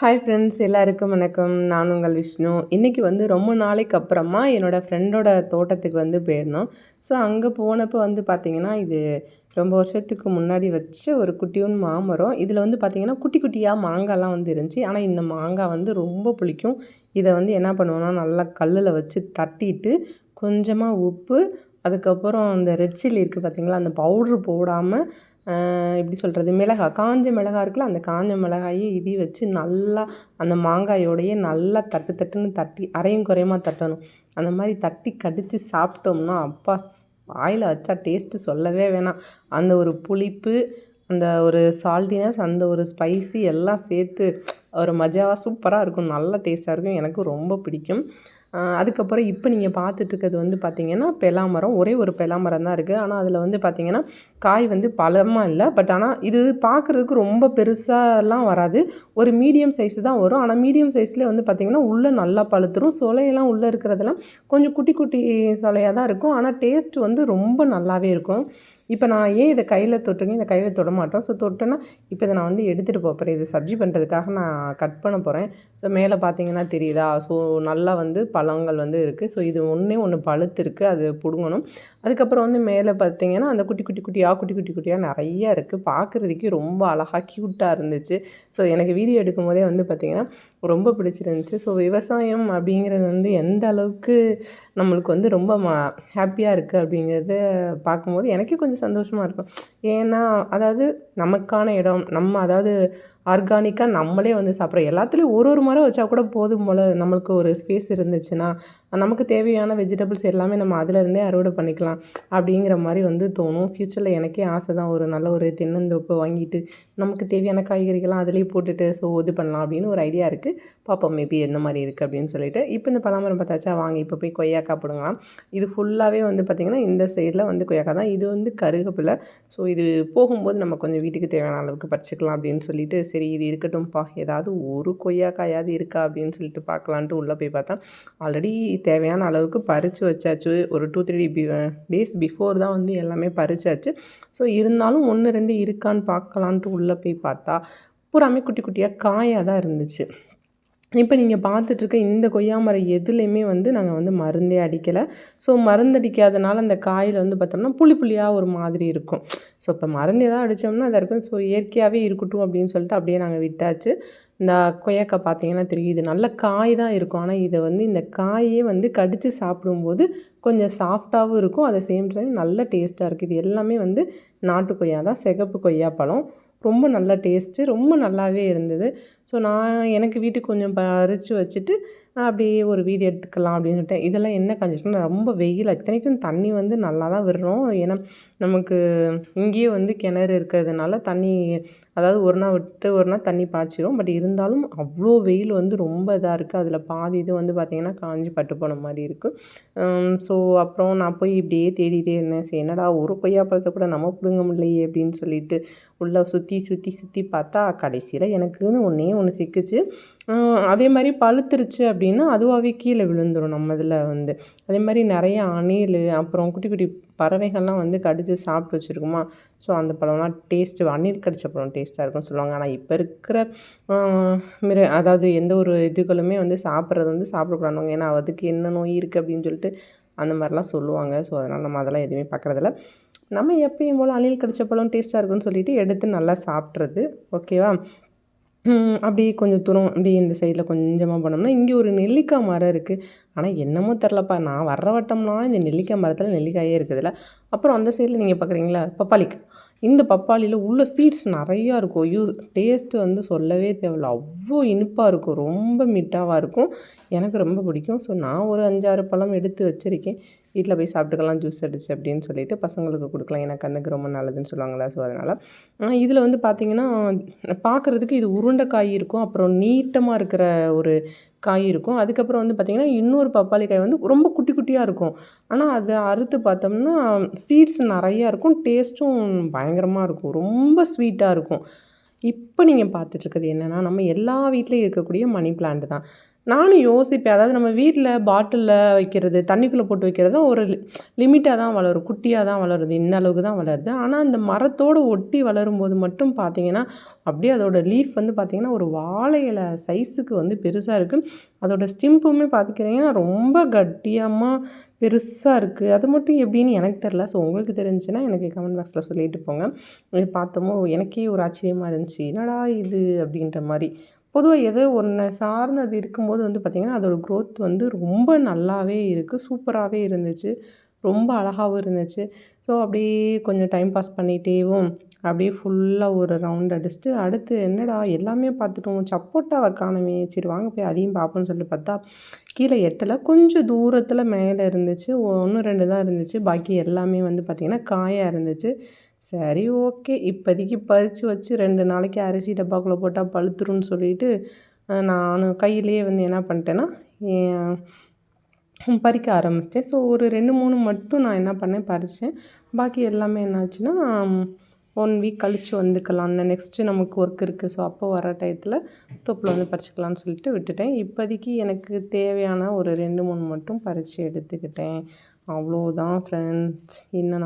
Hi friends எல்லாருக்கும் வணக்கம். நான் உங்கள் விஷ்ணு. இன்றைக்கி வந்து ரொம்ப நாளைக்கு அப்புறமா என்னோடய ஃப்ரெண்டோட தோட்டத்துக்கு வந்து போயிருந்தோம். ஸோ அங்கே போனப்போ வந்து பார்த்திங்கன்னா இது ரொம்ப வருஷத்துக்கு முன்னாடி வச்ச ஒரு குட்டியூன் மாமரம். இதில் வந்து பார்த்திங்கன்னா குட்டி குட்டியாக மாங்காய்லாம் வந்து இருந்துச்சு. ஆனால் இந்த மாங்காய் வந்து ரொம்ப புளிக்கும். இதை வந்து என்ன பண்ணுவோன்னா நல்லா கல்லில் வச்சு தட்டிட்டு கொஞ்சமாக உப்பு அதுக்கப்புறம் அந்த ரெட் சில்லி இருக்குது பார்த்திங்களா அந்த பவுட்ரு போடாமல் எப்படி சொல்கிறது மிளகாய் காஞ்ச மிளகாய் இருக்குல்ல அந்த காஞ்ச மிளகாயை இடி வச்சு நல்லா அந்த மாங்காயோடையே நல்லா தட்டு தட்டுன்னு தட்டி அரையும் குறையுமா தட்டணும். அந்த மாதிரி தட்டி கடித்து சாப்பிட்டோம்னா அப்பா வாயில் வச்சா டேஸ்ட்டு சொல்லவே வேணாம். அந்த ஒரு புளிப்பு அந்த ஒரு சால்ட்டினஸ் அந்த ஒரு ஸ்பைசி எல்லாம் சேர்த்து ஒரு மஜாவாக சூப்பராக இருக்கும். நல்ல டேஸ்ட்டாக இருக்கும். எனக்கு ரொம்ப பிடிக்கும். அதுக்கப்புறம் இப்போ நீங்கள் பார்த்துட்ருக்கிறது வந்து பார்த்திங்கன்னா பெலாமரம். ஒரே ஒரு பெலாமரம் தான் இருக்குது. ஆனால் அதில் வந்து பார்த்திங்கன்னா காய் வந்து பழமாக இல்லை. பட் ஆனால் இது பார்க்குறதுக்கு ரொம்ப பெருசாலாம் வராது. ஒரு மீடியம் சைஸ் தான் வரும். ஆனால் மீடியம் சைஸ்லேயே வந்து பார்த்திங்கன்னா உள்ளே நல்லா பழுத்துரும். சொலையெல்லாம் உள்ளே இருக்கிறதெல்லாம் கொஞ்சம் குட்டி குட்டி சொலையாக தான் இருக்கும். ஆனால் டேஸ்ட் வந்து ரொம்ப நல்லாவே இருக்கும். இப்போ நான் ஏன் இதை கையில் தொட்டுங்க இந்த கையில் தொட மாட்டோம். ஸோ தொட்டேன்னா இப்போ இதை நான் வந்து எடுத்துகிட்டு போகிறேன் இது சப்ஜி பண்ணுறதுக்காக நான் கட் பண்ண போகிறேன் ஸோ மேலே பார்த்தீங்கன்னா தெரியுதா? ஸோ நல்லா வந்து ப பழங்கள் வந்து இருக்குது ஸோ இது ஒன்றே ஒன்று பழுத்து இருக்குது அது பிடுங்கணும். அதுக்கப்புறம் வந்து மேலே பார்த்தீங்கன்னா அந்த குட்டி குட்டி குட்டியாக குட்டி குட்டி குட்டியாக நிறையா இருக்குது பார்க்குறதுக்கே ரொம்ப அழகாக க்யூட்டாக இருந்துச்சு. ஸோ எனக்கு வீடியோ எடுக்கும் போதே வந்து பார்த்திங்கன்னா ரொம்ப பிடிச்சிருந்துச்சி. ஸோ விவசாயம் அப்படிங்கிறது வந்து எந்த அளவுக்கு நம்மளுக்கு வந்து ரொம்ப ம ஹாப்பியாக இருக்குது அப்படிங்கிறத பார்க்கும்போது எனக்கே கொஞ்சம் சந்தோஷமாக இருக்கும். ஏன்னா அதாவது நமக்கான இடம் நம்ம அதாவது ஆர்கானிக்காக நம்மளே வந்து சாப்பிட்றோம். எல்லாத்துலேயும் ஒரு ஒரு மரம் வச்சா கூட போதும் போல் நம்மளுக்கு ஒரு ஸ்பேஸ் இருந்துச்சுன்னா நமக்கு தேவையான வெஜிடபிள்ஸ் எல்லாமே நம்ம அதிலருந்தே அறுவடை பண்ணிக்கலாம் அப்படிங்கிற மாதிரி வந்து தோணும். ஃப்யூச்சரில் எனக்கே ஆசை தான் ஒரு நல்ல ஒரு தென்னந்தோப்பு வாங்கிட்டு நமக்கு தேவையான காய்கறிகள்லாம் அதிலேயே போட்டுட்டு ஸோ இது பண்ணலாம் அப்படின்னு ஒரு ஐடியா இருக்குது பார்ப்போம் மேபி என்ன மாதிரி இருக்குது அப்படின்னு சொல்லிட்டு. இப்போ இந்த பலாமரம் பார்த்தாச்சா வாங்க இப்போ போய் கொய்யாக்கா போடுங்களாம். இது ஃபுல்லாகவே வந்து பார்த்திங்கன்னா இந்த சைடில் வந்து கொய்யாக்கா தான். இது வந்து கருகப்பில்லை ஸோ இது போகும்போது நம்ம கொஞ்சம் வீட்டுக்கு தேவையான அளவுக்கு பறிச்சிக்கலாம் அப்படின்னு சொல்லிட்டு சரி இது இருக்கட்டும்ப்பா. ஏதாவது ஒரு கொய்யாக்காயாவது இருக்கா அப்படின்னு சொல்லிட்டு பார்க்கலான்ட்டு உள்ளே போய் பார்த்தா ஆல்ரெடி தேவையான அளவுக்கு பறித்து வச்சாச்சு. ஒரு டூ த்ரீ பி டேஸ் பிஃபோர் தான் வந்து எல்லாமே பறிச்சாச்சு. ஸோ இருந்தாலும் ஒன்று ரெண்டு இருக்கான்னு பார்க்கலான்ட்டு உள்ளே போய் பார்த்தா பூராமே குட்டி குட்டியாக காயாக தான் இருந்துச்சு. இப்போ நீங்கள் பார்த்துட்ருக்க இந்த கொய்யா மரம் எதுலேயுமே வந்து நாங்கள் வந்து மருந்தே அடிக்கலை. ஸோ மருந்து அடிக்காதனால அந்த காயில் வந்து பார்த்தோம்னா புளி புளியாக ஒரு மாதிரி இருக்கும். ஸோ இப்போ மருந்து எதாவது அடித்தோம்னா அதை இருக்கும். ஸோ இயற்கையாகவே இருக்கட்டும் அப்படின்னு சொல்லிட்டு அப்படியே நாங்கள் விட்டாச்சு. இந்த கொய்யாக்காய் பார்த்தீங்கன்னா தெரியும் இது நல்ல காய் தான் இருக்கும். ஆனால் இதை வந்து இந்த காயே வந்து கடித்து சாப்பிடும்போது கொஞ்சம் சாஃப்டாகவும் இருக்கும். அதை சேம் டைம் நல்ல டேஸ்ட்டாக இருக்குது இது எல்லாமே வந்து நாட்டு கொய்யா தான். சிகப்பு கொய்யா பழம். ரொம்ப நல்ல டேஸ்ட்டு ரொம்ப நல்லாவே இருந்தது. ஸோ நான் எனக்கு வீட்டுக்கு கொஞ்சம் பறித்து வச்சுட்டு அப்படியே ஒரு வீடியோ எடுத்துக்கலாம் அப்படின்னு சொல்லிட்டு இதெல்லாம் என்ன காஞ்சிச்சுன்னா ரொம்ப வெயில். இத்தனைக்கும் தண்ணி வந்து நல்லா தான் விடுறோம். ஏன்னா நமக்கு இங்கேயே வந்து கிணறு இருக்கிறதுனால தண்ணி அதாவது ஒரு நாள் விட்டு ஒரு நாள் தண்ணி பாய்ச்சிரும். பட் இருந்தாலும் அவ்வளோ வெயில் வந்து ரொம்ப இதாக இருக்குது அதில் பாதி இது வந்து பார்த்திங்கன்னா காஞ்சி பட்டு போன மாதிரி இருக்குது ஸோ அப்புறம் நான் போய் இப்படியே தேடிட்டே இருந்தேன். சரி என்னடா ஒரு கொய்யாப்பழத்தை கூட நம்ம பிடுங்க முடியலையே அப்படின்னு சொல்லிட்டு உள்ளே சுற்றி சுற்றி சுற்றி பார்த்தா கடைசியில் எனக்குன்னு ஒன்றே ஒன்று சிக்கிச்சு. அதே மாதிரி பழுத்துருச்சு அப்படின்னா அதுவாகவே கீழே விழுந்துடும் நம்ம இதில் வந்து. அதே மாதிரி நிறைய அணில் அப்புறம் குட்டி குட்டி பறவைகள்லாம் வந்து கடித்து சாப்பிட்டு வச்சுருக்குமா? ஸோ அந்த பழம்லாம் டேஸ்ட்டு அணில் கடித்த பழம் டேஸ்ட்டாக இருக்கும்னு சொல்லுவாங்க. ஆனால் இப்போ இருக்கிற மிரு அதாவது எந்த ஒரு இதுகளுமே வந்து சாப்பிட்றது வந்து சாப்பிடக்கூடாதுங்க ஏன்னா அதுக்கு என்ன நோய் இருக்குது அப்படின்னு சொல்லிட்டு அந்த மாதிரிலாம் சொல்லுவாங்க. ஸோ அதனால் நம்ம அதெல்லாம் எதுவுமே பார்க்குறதில்ல. நம்ம எப்பயும் போல் அணில் கடித்த பழம் டேஸ்ட்டாக இருக்குன்னு சொல்லிட்டு எடுத்து நல்லா சாப்பிட்றது. ஓகேவா அப்படியே கொஞ்சம் தூரம் அப்படியே இந்த சைடில் கொஞ்சமாக போனோம்னா இங்கே ஒரு நெல்லிக்காய் மரம் இருக்குது ஆனால் என்னமோ தெரிலப்பா நான் வர்ற வட்டம்லாம் இந்த நெல்லிக்காய் மரத்தில் நெல்லிக்காயே இருக்குதுல்ல. அப்புறம் அந்த சைடில் நீங்கள் பார்க்குறீங்களா பப்பாளிக்காய் இந்த பப்பாளியில் உள்ள சீட்ஸ் நிறையா இருக்கும். யூ டேஸ்ட்டு வந்து சொல்லவே தேவையில்ல. அவ்வளோ இனிப்பாக இருக்கும். ரொம்ப மிட்டாவாக இருக்கும். எனக்கு ரொம்ப பிடிக்கும். ஸோ நான் ஒரு அஞ்சாறு பழம் எடுத்து வச்சுருக்கேன். வீட்டில் போய் சாப்பிட்டுக்கலாம் ஜூஸ் அடிச்சு அப்படின்னு சொல்லிட்டு பசங்களுக்கு கொடுக்கலாம். ஏன்னா கண்ணுக்கு ரொம்ப நல்லதுன்னு சொல்லுவாங்களா ஸோ அதனால். ஆனால் இதில் வந்து பார்த்திங்கன்னா பார்க்குறதுக்கு இது உருண்டை காய் இருக்கும் அப்புறம் நீட்டமாக இருக்கிற ஒரு காய் இருக்கும். அதுக்கப்புறம் வந்து பார்த்திங்கன்னா இன்னொரு பப்பாளி காய் வந்து ரொம்ப குட்டி குட்டியாக இருக்கும். ஆனால் அதை அறுத்து பார்த்தோம்னா சீட்ஸ் நிறையா இருக்கும் டேஸ்ட்டும் பயங்கரமாக இருக்கும் ரொம்ப ஸ்வீட்டாக இருக்கும். இப்போ நீங்கள் பார்த்துட்ருக்குது என்னென்னா நம்ம எல்லா வீட்லேயும் இருக்கக்கூடிய மணி பிளான்ட் தான். நானும் யோசிப்பேன். அதாவது நம்ம வீட்டில் பாட்டிலில் வைக்கிறது தண்ணிக்குள்ளே போட்டு வைக்கிறதும் ஒரு லிமிட்டாக தான் வளரும். குட்டியாக தான் வளருது. இந்த அளவுக்கு தான் வளருது. ஆனால் அந்த மரத்தோடு ஒட்டி வளரும் போது மட்டும் பார்த்தீங்கன்னா அப்படியே அதோடய லீஃப் வந்து பார்த்திங்கன்னா ஒரு வாழை இலை சைஸுக்கு வந்து பெருசாக இருக்குது அதோட ஸ்டிம்புமே பார்த்துக்கிறீங்கன்னா ரொம்ப கட்டியமாக பெருசாக இருக்குது அது மட்டும் எப்படின்னு எனக்கு தெரில ஸோ உங்களுக்கு தெரிஞ்சுன்னா எனக்கு கமெண்ட் பாக்ஸில் சொல்லிட்டு போங்க. இது பார்த்தோமோ எனக்கே ஒரு ஆச்சரியமாக இருந்துச்சு. என்னடா இது? அப்படின்ற மாதிரி. பொதுவாக ஏதோ ஒன்று சார்ந்தது இருக்கும்போது வந்து பார்த்திங்கன்னா அதோட க்ரோத் வந்து ரொம்ப நல்லாவே இருக்குது சூப்பராகவே இருந்துச்சு. ரொம்ப அழகாகவும் இருந்துச்சு. ஸோ அப்படியே கொஞ்சம் டைம் பாஸ் பண்ணிகிட்டேவும் அப்படியே ஃபுல்லாக ஒரு ரவுண்ட் அடிச்சுட்டு அடுத்து என்னடா எல்லாமே பார்த்துட்டோம். சப்போட்டாவை காணுமே சரி வாங்க போய் அதையும் பார்ப்போம்னு சொல்லிட்டு பார்த்தா கீழே எட்டலை கொஞ்சம் தூரத்தில் மேலே இருந்துச்சு. ஒன்று ரெண்டு தான் இருந்துச்சு. பாக்கி எல்லாமே வந்து பார்த்திங்கன்னா காயாக இருந்துச்சு. சரி ஓகே. இப்போதைக்கு பறித்து வச்சு ரெண்டு நாளைக்கு அரிசி டப்பாக்குள்ளே போட்டால் பழுத்துருன்னு சொல்லிட்டு நான் கையிலேயே வந்து என்ன பண்ணிட்டேன்னா பறிக்க ஆரம்பிச்சிட்டேன். ஸோ ஒரு ரெண்டு மூணு மட்டும் நான் என்ன பண்ணேன் பறித்தேன் பாக்கி எல்லாமே என்னாச்சுன்னா ஒன் வீக் கழித்து வந்துக்கலாம். நெக்ஸ்ட்டு நமக்கு ஒர்க் இருக்குது ஸோ அப்போ வர டயத்தில் தோப்பில் வந்து பறிச்சுக்கலான்னு சொல்லிட்டு விட்டுட்டேன். இப்போதைக்கு எனக்கு தேவையான ஒரு ரெண்டு மூணு மட்டும் பறித்து எடுத்துக்கிட்டேன். அவ்வளோதான் ஃப்ரெண்ட்ஸ் இன்னும்